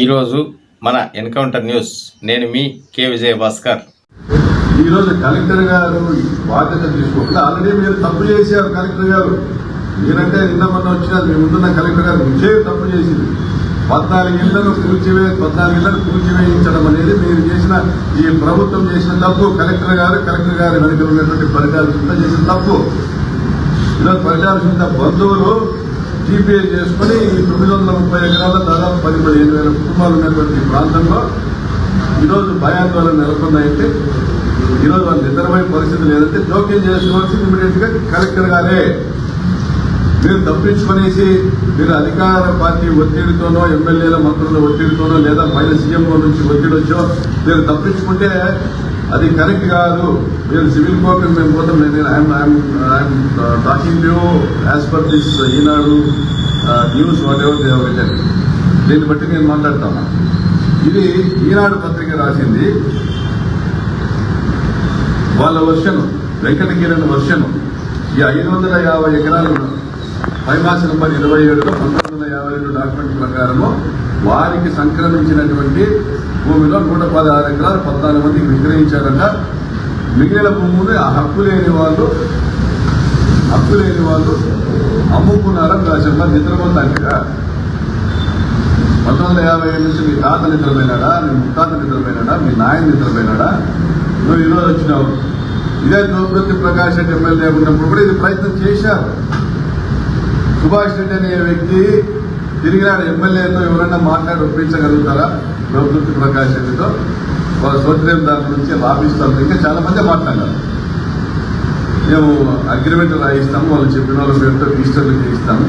ఈరోజు మన encounter news. నేను మీ కె. విజయ భాస్కర్ ఈ రోజు కలెక్టర్ గారు బాధ్యత తీసుకోకుండా ఆల్రెడీ మీరు తప్పు చేశారు కలెక్టర్ గారు. మీరంటే నిన్న మొన్న వచ్చిన మీ ముందున్న కలెక్టర్ గారు ముంచే తప్పు చేసింది. పద్నాలుగు ఇళ్ళను కూల్చివే పద్నాలుగు ఇళ్ళను కూల్చివేయించడం అనేది మీరు చేసిన ఈ ప్రభుత్వం చేసిన తప్పు. కలెక్టర్ గారు కలెక్టర్ గారి వెనుక ఉన్నటువంటి ఫలితాలు చేసిన తప్పు. ఈరోజు ఫలితాలు బంధువులు జీపీఏ చేసుకుని ఈ తొమ్మిది వందల ముప్పై ఎకరాల దాదాపు పది పదిహేను వేల కుటుంబాలు ఉన్నటువంటి ప్రాంతంలో ఈరోజు భయాందోళన నెలకొందంటే ఈరోజు వాళ్ళు నిద్రపోయే పరిస్థితి లేదంటే జోక్యం చేసుకోవాల్సి ఇమీడియట్గా కలెక్టర్ గారే. మీరు తప్పించుకునేసి మీరు అధికార పార్టీ ఒత్తిడితోనో ఎమ్మెల్యేల మంత్రుల ఒత్తిడితోనో లేదా పైన సీఎంఓ నుంచి ఒత్తిడి వచ్చో మీరు తప్పించుకుంటే అది కరెక్ట్ కాదు. మీరు సివిల్ కోర్టు మేము పోతాం. నేను I'm talking you as per this Eenadu news whatever they దీన్ని బట్టి నేను మాట్లాడతాను. ఇది ఈనాడు పత్రిక రాసింది. వాళ్ళ వర్షను వెంకట వర్షను ఈ ఐదు వందల యాభై ఎకరాలు పైమాస నెంబర్ ఇరవై ఏడులో పంతొమ్మిది వందల యాభై ఏడు డాక్యుమెంట్ ప్రకారము వారికి సంక్రమించినటువంటి భూమిలో నూట పదహారు ఎకరాలు పద్నాలుగు మందికి విక్రయించారట. మిగిలిన భూములు ఆ హక్కు లేని వాళ్ళు హక్కు లేని వాళ్ళు అమ్ముకున్నారని రాశారు. నిద్రపోతాంటిగా పంతొమ్మిది వందల యాభై ఏడు నుంచి మీ తాత నిద్రపోయినాడా? మీ ముత్తాత నిద్రపోయినాడా? మీ నాయన నిద్రపోయినాడా? నువ్వు ఈరోజు వచ్చినావు. ఇదే ద్రౌపది ప్రకాష్ రెడ్డి ఎమ్మెల్యే ఉన్నప్పుడు కూడా ఇది ప్రయత్నం చేశారు. సుభాష్ రెడ్డి అనే వ్యక్తి తిరిగినాడు. ఎమ్మెల్యేతో ఎవరైనా మాట్లాడి ఒప్పించగలుగుతారా? ప్రభుత్వ ప్రకాష్ రెడ్డితో వాళ్ళ సోదరం దాని నుంచి లాభిస్తారు ఇంకా చాలా మంది మాట్లాడారు. మేము అగ్రిమెంట్ రాయిస్తాము. వాళ్ళు చెప్పిన వాళ్ళ పేరుతో రిజిస్టర్లు చేయిస్తాము.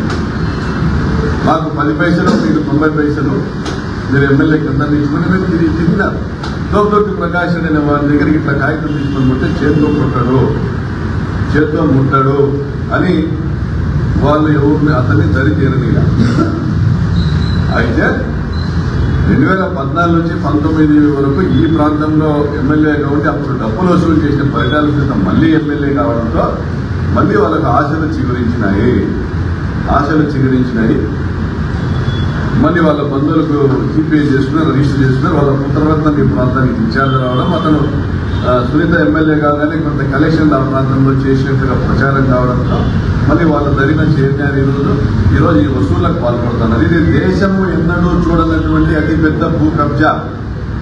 మాకు పది పైసలు మీకు తొంభై పైసలు మీరు ఎమ్మెల్యే కింద తీసుకుని మీరు తిరిగి తిరిగినారు. తోపుతోటి ప్రకాష్ రెడ్డి అనే వారి దగ్గరికి ఇట్లా కాగితం తీసుకొని పోతే చేతితో ముట్టడు చేతితో ముట్టడు అని వాళ్ళు ఎవరిని అతన్ని దరి అయితే రెండు వేల పద్నాలుగు నుంచి పంతొమ్మిది వరకు ఈ ప్రాంతంలో ఎమ్మెల్యే కాబట్టి అప్పుడు డబ్బులు వసూలు చేసిన ఫలితాల క్రితం మళ్ళీ ఎమ్మెల్యే కావడంతో మళ్ళీ వాళ్ళకు ఆశలు చిగురించినాయి. ఆశలు చిగురించినాయి. మళ్ళీ వాళ్ళ బంధువులకు జీపే చేసుకున్నారు రిజిస్టర్ చేసుకున్నారు వాళ్ళ పుత్రరత్నం ఈ ప్రాంతానికి ఇన్ఛార్జ్ రావడం అతను సునీత ఎమ్మెల్యే కాగానే కొంత కలెక్షన్ ఆ ప్రాంతంలో చేసినట్టుగా ప్రచారం కావడంతో మళ్ళీ వాళ్ళు జరిగిన చేరినారు ఈరోజు. ఈరోజు ఈ వసూళ్ళకు పాల్పడుతున్నారు. ఇది దేశము ఎన్నడూ చూడనటువంటి అతిపెద్ద భూ కబ్జా.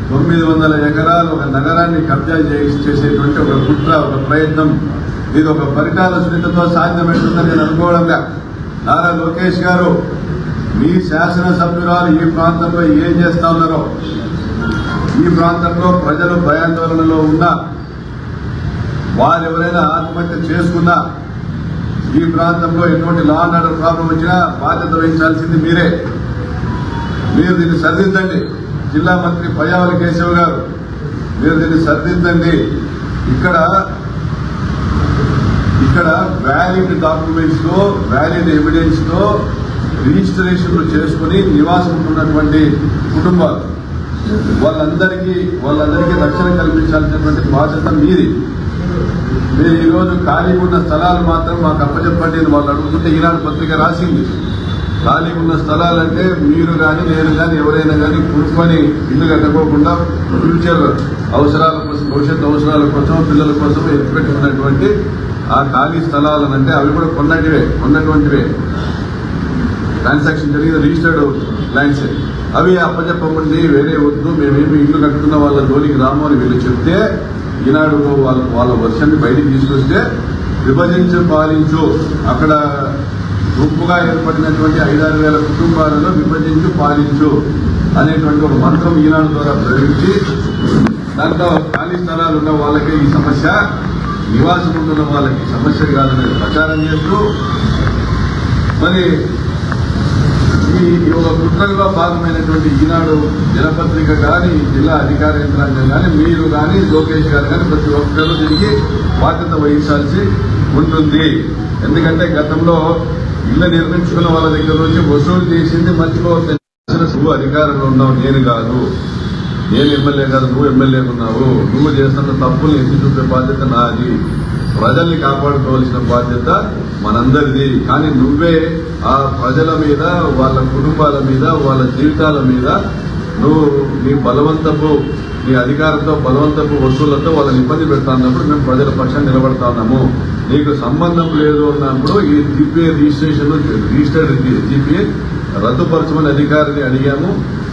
తొమ్మిది వందల ఎకరాలు ఒక నగరాన్ని కబ్జా చేసేటువంటి ఒక కుట్ర ఒక ప్రయత్నం. ఇది ఒక పరిటాల సునీతతో సాధ్యమవుతుందని నేను అనుకోవడంగా నారా లోకేష్ గారు మీ శాసనసభ్యురాలు ఈ ప్రాంతంలో ఏం చేస్తా ఉన్నారో ఈ ప్రాంతంలో ప్రజలు భయాందోళనలో ఉన్నా వారు ఎవరైనా ఆత్మహత్య చేసుకున్నా ఈ ప్రాంతంలో ఎటువంటి లా అండ్ ఆర్డర్ ప్రాబ్లం వచ్చినా బాధ్యత వహించాల్సింది మీరే. మీరు దీన్ని సరిదిద్దండి. జిల్లా మంత్రి పయ్యావల కేశవ్ గారు మీరు దీన్ని సరిదిద్దండి. ఇక్కడ ఇక్కడ వ్యాలిడ్ డాక్యుమెంట్స్తో వ్యాలిడ్ ఎవిడెన్స్తో రిజిస్ట్రేషన్లు చేసుకుని నివాసం ఉన్నటువంటి కుటుంబాలు. వాళ్ళందరికీ వాళ్ళందరికీ రక్షణ కల్పించాల్సినటువంటి బాధ్యత మీది. మీరు ఈరోజు ఖాళీగా ఉన్న స్థలాలు మాత్రం మాకు అప్పచెప్పండి అని వాళ్ళు అడుగుతుంటే ఈనాడు పత్రిక రాసింది. ఖాళీగా ఉన్న స్థలాలంటే మీరు కానీ నేను కానీ ఎవరైనా కానీ కూర్చొని ఇల్లు కట్టుకోకుండా ఫ్యూచర్ అవసరాల కోసం భవిష్యత్తు అవసరాల కోసం పిల్లల కోసం ఎత్తిపెట్టుకున్నటువంటి ఆ ఖాళీ స్థలాలనంటే అవి కూడా కొన్నటివే కొన్నటువంటివే. ట్రాన్సాక్షన్ జరిగింది రిజిస్టర్డ్ ల్యాండ్స్. అవి అప్పచెప్పమండి వేరే వద్దు మేమేమి ఇల్లు కట్టుకున్న వాళ్ళ జోలికి రాము అని వీళ్ళు చెప్తే ఈనాడు వాళ్ళ వాళ్ళ వర్షాన్ని బయటికి తీసుకొస్తే విభజించు పాలించు అక్కడ గుంపుగా ఏర్పడినటువంటి ఐదారు వేల కుటుంబాలలో విభజించు పాలించు అనేటువంటి ఒక మంత్రం ఈనాడు ద్వారా ప్రయోగించి దాంట్లో ఖాళీ స్థలాలు ఉన్న వాళ్ళకే ఈ సమస్య నివాసం ఉంటున్న వాళ్ళకి సమస్య కాదనేది ప్రచారం చేస్తూ మరి ఈ ఒక కుట్రలో భాగమైనటువంటి ఈనాడు దినపత్రిక కానీ జిల్లా అధికార యంత్రాంగం కానీ మీరు కానీ లోకేష్ గారు కానీ ప్రతి ఒక్కరూ దీనికి బాధ్యత వహించాల్సి ఉంటుంది. ఎందుకంటే గతంలో ఇల్లు నిర్మించుకున్న వాళ్ళ దగ్గర నుంచి వసూలు చేసింది మర్చిపోవద్దు నువ్వు అధికారంలో ఉన్నావు నేను కాదు. నేను ఎమ్మెల్యే కాదు నువ్వు ఎమ్మెల్యే ఉన్నావు. నువ్వు చేస్తున్న తప్పుల్ని ఎత్తి చూపే బాధ్యత నాది? ప్రజల్ని కాపాడుకోవాల్సిన బాధ్యత మనందరిది. కానీ నువ్వే ఆ ప్రజల మీద వాళ్ళ కుటుంబాల మీద వాళ్ళ జీవితాల మీద నువ్వు నీ బలవంతపు నీ అధికారంతో బలవంతపు వస్తువులతో వాళ్ళని ఇబ్బంది పెడతా ఉన్నప్పుడు మేము ప్రజల పక్షాన్ని నిలబడతా ఉన్నాము. నీకు సంబంధం లేదు అన్నప్పుడు ఈ జీపీఏ రిజిస్ట్రేషన్ రిజిస్టర్డ్ జీపీఏ రద్దుపరచమని అధికారిని అడిగాము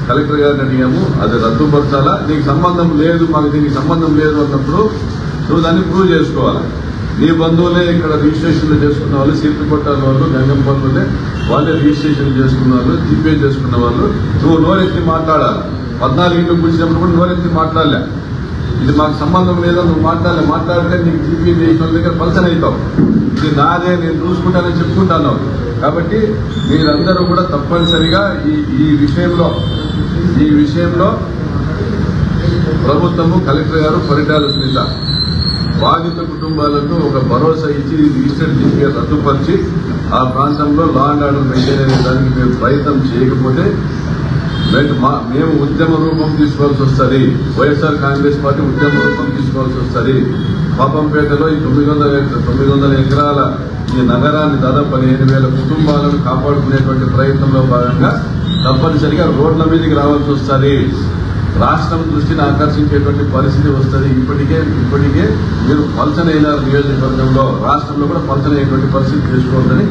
కలెక్టర్ గారిని అడిగాము అది రద్దుపరచాలా? నీకు సంబంధం లేదు మాకు దీనికి సంబంధం లేదు అన్నప్పుడు నువ్వు దాన్ని ప్రూవ్ చేసుకోవాలి? నీ బంధువులే ఇక్కడ రిజిస్ట్రేషన్లు చేసుకున్న వాళ్ళు సీట్లు కొట్టాల వాళ్ళు గంగం బంధువులే వాళ్ళే రిజిస్ట్రేషన్ చేసుకున్న వాళ్ళు జీపే చేసుకున్న వాళ్ళు. నువ్వు నోరెత్తి మాట్లాడాలి. పద్నాలుగు ఇంట్లో కూర్చున్నప్పుడు కూడా నోరెత్తి మాట్లాడలే. ఇది మాకు సంబంధం లేదా నువ్వు మాట్లాడలే. మాట్లాడితే నీకు జీపీ చేసిన దగ్గర పలసన అవుతావు. ఇది నాదే నేను చూసుకుంటానని చెప్పుకుంటాను. కాబట్టి మీరందరూ కూడా తప్పనిసరిగా ఈ ఈ విషయంలో ఈ విషయంలో ప్రభుత్వము కలెక్టర్ గారు పరిటాల సునీత. బాధిత కుటుంబాలకు ఒక భరోసా ఇచ్చి ఈ రిజిస్టర్డ్ జీపీ రద్దుపరిచి ఆ ప్రాంతంలో లా అండ్ ఆర్డర్ మెయింటైన్ అనే దానికి మేము ప్రయత్నం చేయకపోతే మా మేము ఉద్యమ రూపం తీసుకోవాల్సి వస్తుంది. వైఎస్ఆర్ కాంగ్రెస్ పార్టీ ఉద్యమ రూపం తీసుకోవాల్సి వస్తుంది. పాపంపేటలో ఈ తొమ్మిది వందల తొమ్మిది వందల ఎకరాల ఈ నగరాన్ని దాదాపు పదిహేను వేల కుటుంబాలను కాపాడుకునేటువంటి ప్రయత్నంలో భాగంగా తప్పనిసరిగా రోడ్ల మీదకి రావాల్సి వస్తుంది. రాష్ట్రం దృష్టిని ఆకర్షించేటువంటి పరిస్థితి వస్తుంది. ఇప్పటికే ఇప్పటికే మీరు పలచనైన నియోజకవర్గంలో రాష్ట్రంలో కూడా పలచనైనటువంటి పరిస్థితి చేసుకోవాలని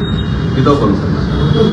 ఇదో పలుకుతున్నారు